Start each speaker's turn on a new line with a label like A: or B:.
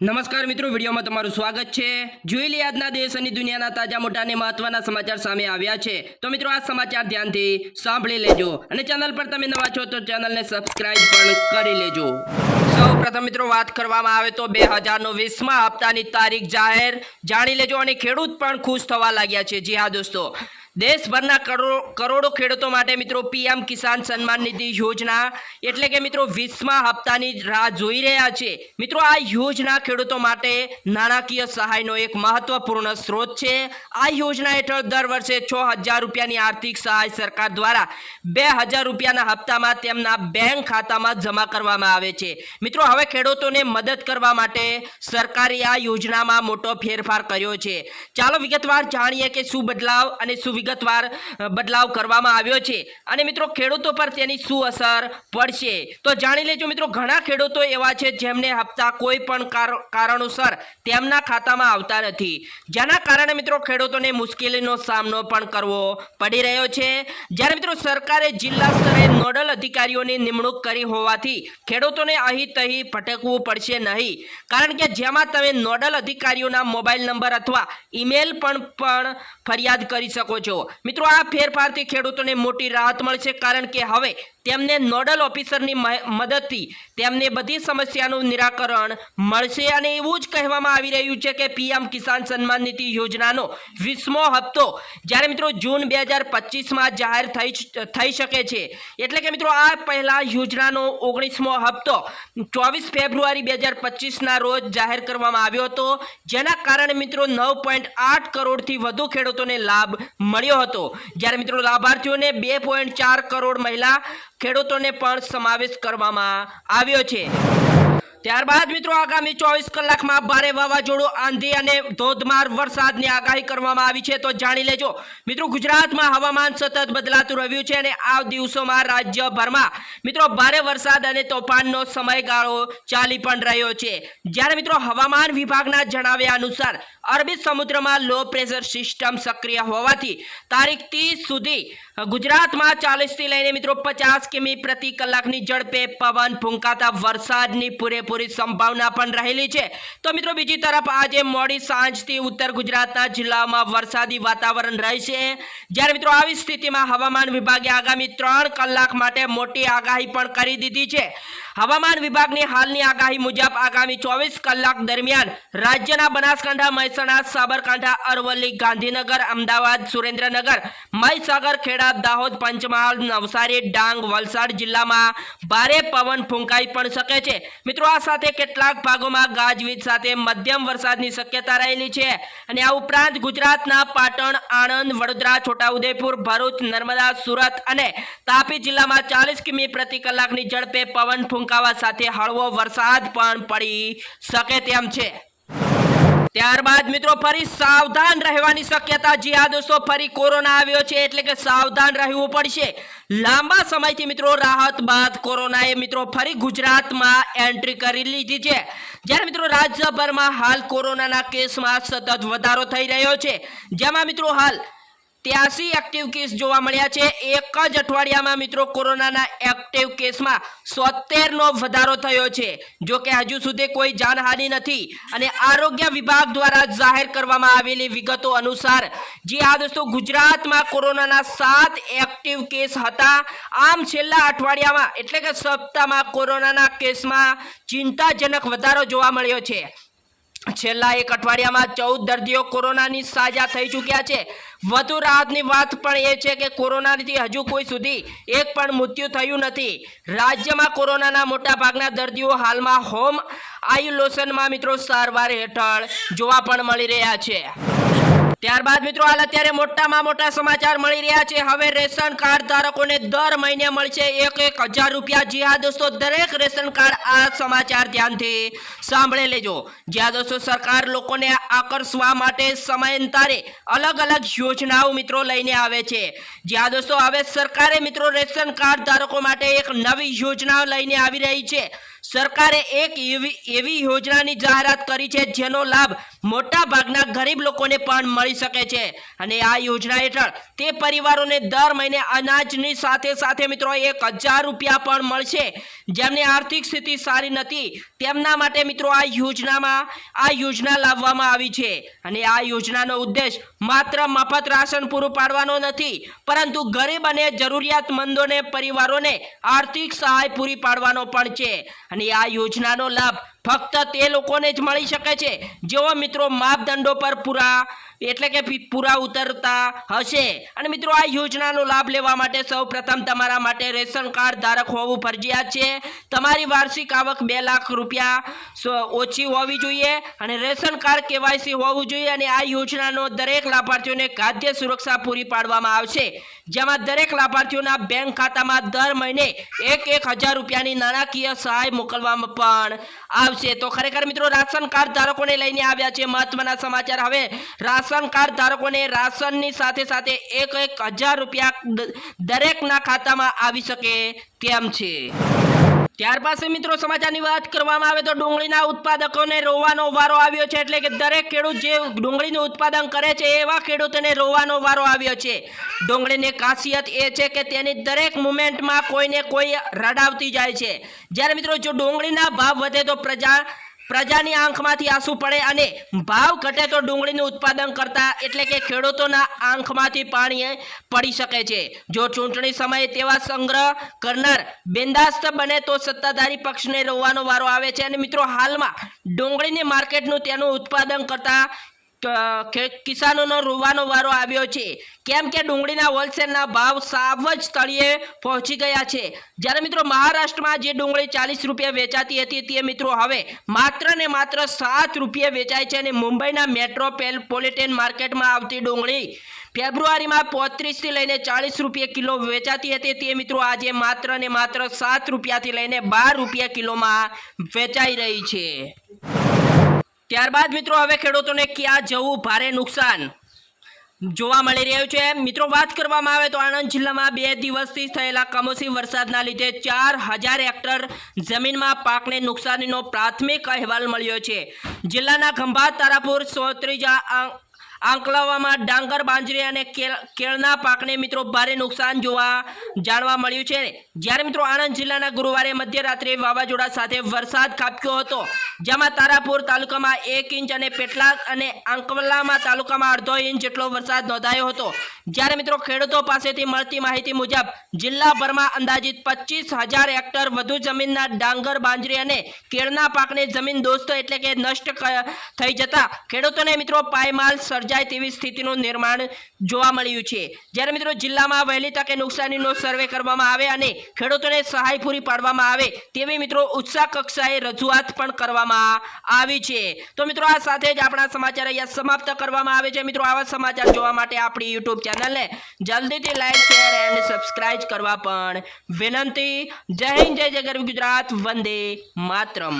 A: નમસ્કાર મિત્રો, વિડીયોમાં તમારું સ્વાગત છે. જોઈ લે આજના દેશ અને દુનિયાના તાજા મોટા અને મહત્વના સમાચાર સામે આવ્યા છે. તો મિત્રો, આ સમાચાર ધ્યાનથી સાંભળી લેજો અને ચેનલ પર તમે નવા છો તો ચેનલને સબસ્ક્રાઇબ પણ કરી લેજો. સૌ પ્રથમ મિત્રો, વાત કરવામાં આવે તો બે હજારનો વીસમાં હપ્તાની તારીખ જાહેર. જાણી લેજો અને ખેડૂત પણ ખુશ થવા લાગ્યા છે. જી હા, દોસ્તો. દેશભરના કરોડો ખેડૂતો માટે મિત્રો પીએમ કિસાન સન્માન નિધિ યોજના, એટલે કે મિત્રો વીસમા હપ્તાની રાહ જોઈ રહ્યા છે. મિત્રો આ યોજના ખેડૂતો માટે નાણાકીય સહાયનો એક મહત્વપૂર્ણ સ્ત્રોત છે. આ યોજના હેઠળ દર વર્ષે છ હજાર રૂપિયાની આર્થિક સહાય સરકાર દ્વારા બે હજાર રૂપિયાના હપ્તામાં તેમના બેંક ખાતામાં જમા કરવામાં આવે છે. મિત્રો હવે ખેડૂતોને મદદ કરવા માટે સરકારે આ યોજનામાં મોટો ફેરફાર કર્યો છે. ચાલો વિગતવાર જાણીએ કે શું બદલાવ અને શું વિગતવાર બદલાવ કરવામાં આવ્યો છે. અને મિત્રો, ખેડૂતો પર તેની શું અસર પડશે? તો જાણી લેજો મિત્રો, ઘણા ખેડૂતો એવા છે જેમને હપ્તા કોઈ પણ કાર- કારણોસર તેમના ખાતામાં આવતા નથી. જેના કારણે મિત્રો, ખેડૂતોને મુશ્કેલીનો સામનો પણ કરવો પડી રહ્યો છે. જ્યારે મિત્રો, સરકારે જિલ્લા સ્તરે નોડલ અધિકારીઓની નિમણૂક કરી હોવાથી ખેડૂતોને અહીં તહીં ભટકવું પડશે નહીં. કારણ કે જેમાં તમે નોડલ અધિકારીઓના મોબાઈલ નંબર અથવા ઈમેલ પણ પણ ફરિયાદ કરી શકો છો. મિત્રો આ ફેરફારથી ખેડૂતોને મોટી રાહત મળશે કારણ કે હવે તેમને નોડલ ઓફિસરની મદદથી તેમને બધી સમસ્યાનું નિરાકરણ મળશે અને એવું જ કહેવામાં આવી રહ્યું છે કે પીએમ કિસાન સન્માન નિધિ યોજનાનો વીસમો હપ્તો જ્યારે મિત્રો જૂન બે હજાર પચીસમાં જાહેર થઈ થઈ શકે છે. એટલે કે મિત્રો આ પહેલાં યોજનાનો ઓગણીસમો હપ્તો ચોવીસ ફેબ્રુઆરી બે હજાર પચીસના રોજ જાહેર કરવામાં આવ્યો હતો. જેના કારણે મિત્રો નવ પોઈન્ટ આઠ કરોડથી વધુ ખેડૂતોને લાભ મળ્યો હતો. જ્યારે મિત્રો લાભાર્થીઓને બે પોઈન્ટ ચાર કરોડ મહિલા ખેડૂતોને પણ સમાવેશ કરવામાં આવ્યો છે. ત્યારબાદ મિત્રો આગામી ચોવીસ કલાકમાં ભારે વાવાઝોડું, આંધી અને ધોધમાર વરસાદની આગાહી કરવામાં આવી છે તો જાણી લેજો. મિત્રો ગુજરાતમાં હવામાન સતત બદલાતું રહ્યું છે અને આ દિવસોમાં રાજ્યભરમાં મિત્રો ભારે વરસાદ અને તોફાનનો સમયગાળો ચાલી પણ રહ્યો છે. જ્યારે મિત્રો હવામાન વિભાગના જણાવ્યા અનુસાર, અરબી સમુદ્રમાં લો પ્રેશર સિસ્ટમ સક્રિય હોવાથી તારીખ ત્રીસ સુધી ગુજરાતમાં ચાલીસથી લઈને મિત્રો પચાસ કિમી પ્રતિ કલાકની ઝડપે પવન ફૂંકાતા વરસાદની પૂરેપૂરી સંભાવના પણ રહેલી છે. તો મિત્રો બીજી તરફ આજે મોડી સાંજથી ઉત્તર ગુજરાતના જિલ્લામાં વરસાદી વાતાવરણ રહેશે. જ્યારે મિત્રો આવી સ્થિતિમાં હવામાન વિભાગે આગામી ત્રણ કલાક માટે મોટી આગાહી પણ કરી દીધી છે. હવામાન વિભાગની હાલની આગાહી મુજબ આગામી ચોવીસ કલાક દરમિયાન રાજ્યના બનાસકાંઠા, મહેસાણા, સાબરકાંઠા, અરવલ્લી, ગાંધીનગર, અમદાવાદ, સુરેન્દ્રનગર, મહીસાગર, ખેડા, દાહોદ, પંચમહાલ, નવસારી, ડાંગ, વલસાડ જિલ્લામાં ભારે પવન ફૂંકાઈ પણ શકે છે. મિત્રો આ સાથે કેટલાક ભાગોમાં ગાજવીજ સાથે મધ્યમ વરસાદની શક્યતા રહેલી છે. અને આ ઉપરાંત ગુજરાતના પાટણ, આણંદ, વડોદરા, છોટાઉદેપુર, ભરૂચ, નર્મદા, સુરત અને તાપી જિલ્લામાં ચાલીસ કિમી પ્રતિ કલાકની ઝડપે પવન ફૂંકાવા સાથે હળવો વરસાદ પણ પડી શકે તેમ છે. ત્યારબાદ મિત્રો ફરી સાવધાન રહેવાની શક્યતા જી આ દોસ્તો ફરી કોરોના આવ્યો છે, એટલે કે સાવધાન રહેવું પડશે. લાંબા સમયથી મિત્રો રાહત બાદ કોરોનાએ મિત્રો ફરી ગુજરાતમાં એન્ટ્રી કરી લીધી છે. જ્યારે મિત્રો રાજ્યભરમાં હાલ કોરોનાના કેસમાં સતત વધારો થઈ રહ્યો છે, જેમાં મિત્રો હાલ ત્યાસી એક્ટિવ કેસ જોવા મળ્યા છે. એક જ અઠવાડિયામાં મિત્રો કોરોનાના એક્ટિવ કેસમાં સોતેરનો વધારો થયો છે. જો કે હજુ સુધી કોઈ જાનહાનિ નથી અને આરોગ્ય વિભાગ દ્વારા જાહેર કરવામાં આવેલી વિગતો અનુસાર, જે આ દોસ્તો, ગુજરાતમાં કોરોનાના સાત એક્ટિવ કેસ હતા. આમ છેલ્લા અઠવાડિયામાં, એટલે કે સપ્તાહમાં કોરોનાના કેસમાં ચિંતાજનક વધારો જોવા મળ્યો છે. છેલ્લા એક અઠવાડિયામાં ચૌદ દર્દીઓ કોરોનાની સાજા થઈ ચૂક્યા છે. વધુ રાહતની વાત પણ એ છે કે કોરોનાથી હજુ કોઈ સુધી એક પણ મૃત્યુ થયું નથી. રાજ્યમાં કોરોનાના મોટાભાગના દર્દીઓ હાલમાં હોમ આઇસોલેશનમાં મિત્રો સારવાર હેઠળ જોવા પણ મળી રહ્યા છે. ત્યારબાદ મિત્રો હાલ અત્યારે મોટામાં મોટા સમાચાર મળી રહ્યા છે. હવે રેશન કાર્ડ ધારકોને દર મહિને મળશે એક એક હજાર રૂપિયા. જી હા દોસ્તો, દરેક રેશન કાર્ડ આ સમાચાર ધ્યાનથી સાંભળી લેજો. જ્યાં દોસ્તો, સરકાર લોકોને આકર્ષવા માટે સમયાંતરે અલગ અલગ યોજનાઓ મિત્રો લઈને આવે છે. જ્યાં દોસ્તો, હવે સરકારે મિત્રો રેશન કાર્ડ ધારકો માટે એક નવી યોજનાઓ લઈને આવી રહી છે. સરકારે એક એવી યોજનાની જાહેરાત કરી છે જેનો લાભ મોટા ભાગના ગરીબ લોકોને પણ મળી શકે છે. અને આ યોજના હેઠળ તે પરિવારોને દર મહિને અનાજની સાથે સાથે મિત્રો એક હજાર રૂપિયા પણ મળશે. જેમની આર્થિક સ્થિતિ સારી નથી, તેમના માટે મિત્રો આ યોજનામાં, આ યોજના લાવવામાં આવી છે. અને આ યોજનાનો ઉદ્દેશ માત્ર મફત રાશન પૂરું પાડવાનો નથી, પરંતુ ગરીબ અને જરૂરિયાતમંદોને, પરિવારોને આર્થિક સહાય પૂરી પાડવાનો પણ છે. અને આ યોજનાનો લાભ ફક્ત તે લોકોને જ મળી શકે છે. જેઓ મિત્રો, માપદંડો પર પૂરા, એટલે કે પૂરા ઉતરતા હશે. અને મિત્રો, આ યોજનાનો લાભ લેવા માટે સૌ તમારા માટે રેશન કાર્ડ ધારક હોવું ફરજિયાત છે. તમારી વાર્ષિક આવક બે લાખ રૂપિયા ઓછી હોવી જોઈએ અને રેશન કાર્ડ કેવાયસી હોવું જોઈએ અને આ યોજનાનો દરેક લાભાર્થીઓને ખાદ્ય સુરક્ષા પૂરી પાડવામાં આવશે. જેમાં દરેક લાભાર્થીઓના બેંક ખાતામાં દર મહિને એક એક હજાર રૂપિયાની નાણાકીય સહાય મોકલવામાં પણ આવશે. તો ખરેખર મિત્રો, રાશન કાર્ડ ધારકોને લઈને આવ્યા છે મહત્વના સમાચાર. હવે રાશન કાર્ડ ધારકોને રાશનની સાથે સાથે એક એક હજાર રૂપિયા દરેકના ખાતામાં આવી શકે તેમ છે. ત્યાર પાસે મિત્રો, સમાચારની વાત કરવામાં આવે તો ડુંગળીના ઉત્પાદકોને રોવાનો વારો આવ્યો છે એટલે કે દરેક ખેડૂત જે ડુંગળીનું ઉત્પાદન કરે છે, એવા ખેડૂતોને રોવાનો વારો આવ્યો છે. ડુંગળીની ખાસિયત એ છે કે તેની દરેક મુમેન્ટમાં કોઈને કોઈ રડાવતી જાય છે. જ્યારે મિત્રો, જો ડુંગળીના ભાવ વધે તો પ્રજા પ્રજાની આંખમાંથી આંસુ પડે અને ભાવ ઘટે તો ડુંગળીનું ઉત્પાદન કરતા એટલે કે ખેડૂતોના આંખમાંથી પાણી પડી શકે છે. જો ચૂંટણી સમયે તેવા સંગ્રહ કરનાર બેંદાસ્ત બને તો સત્તાધારી પક્ષને રોવાનો વારો આવે છે. અને મિત્રો, હાલમાં ડુંગળીની માર્કેટનું તેનું ઉત્પાદન કરતા કિસાનોનો રોવાનો વારો આવ્યો છે. કેમ કે ડુંગળીના હોલસેલના ભાવ સાવ જ તળિયે પહોંચી ગયા છે. જ્યારે મિત્રો મહારાષ્ટ્રમાં જે ડુંગળી ચાલીસ રૂપિયા વેચાતી હતી તે મિત્રો હવે માત્ર ને માત્ર સાત રૂપિયા વેચાય છે અને મુંબઈના મેટ્રોપોલિટન માર્કેટમાં આવતી ડુંગળી ફેબ્રુઆરીમાં પોત્રીસથી લઈને ચાલીસ રૂપિયા કિલો વેચાતી હતી તે મિત્રો આજે માત્ર ને માત્ર સાત રૂપિયાથી લઈને બાર રૂપિયા કિલોમાં વેચાઈ રહી છે. ત્યારબાદ મિત્રો હવે ખેડૂતોને ક્યાં જવું ભારે નુકસાન? જોવા મળી રહ્યું છે. મિત્રો, વાત કરવામાં આવે તો આણંદ જિલ્લામાં બે દિવસથી થયેલા કમોસમી વરસાદના લીધે ચાર હજાર હેક્ટર જમીનમાં પાકને નુકસાનીનો પ્રાથમિક અહેવાલ મળ્યો છે. જિલ્લાના ખંભાત, તારાપુર, સોત્રીજા આંકલાવામાં ડાંગર બાંજરી અને કેળ- કેળના પાકને મિત્રો ભારે નુકસાન જોવા જાણવા મળ્યું છે. જ્યારે મિત્રો આણંદ જિલ્લાના ગુરુવારે મધ્યરાત્રે વાવાઝોડા સાથે વરસાદ ખાબક્યો હતો, જેમાં તારાપુર તાલુકામાં એક ઇંચ અને પેટલાદ અને આંકલામાં તાલુકામાં અડધો ઇંચ જેટલો વરસાદ નોંધાયો હતો. જ્યારે મિત્રો ખેડૂતો પાસેથી મળતી માહિતી મુજબ, જિલ્લાભરમાં અંદાજિત પચીસ હજાર હેક્ટર વધુ જમીનના ડાંગર બાંજરી અને કેળના પાકને જમીન દોસ્તો એટલે કે નષ્ટ થઈ જતા ખેડૂતોને મિત્રો પાયમાલ સર્જાય તેવી સ્થિતિનું નિર્માણ જોવા મળ્યું છે. જ્યારે મિત્રો જિલ્લામાં વહેલી તકે નુકસાનીનો સર્વે કરવામાં આવે અને ખેડૂતોને સહાય પૂરી પાડવામાં આવે તેવી મિત્રો ઉત્સાહ કક્ષાએ રજૂઆત પણ કરવામાં આવી છે. તો મિત્રો આ સાથે જ આપણા સમાચાર અહીંયા સમાપ્ત કરવામાં આવે છે. મિત્રો આવા સમાચાર જોવા માટે આપણી યુટ્યુબ ચેનલને જલ્દીથી લાઈક, શેર એન્ડ સબસ્ક્રાઇબ કરવા પણ વિનંતી. જય હિન્દ, જય જય ગરવી ગુજરાત. વંદે માતરમ.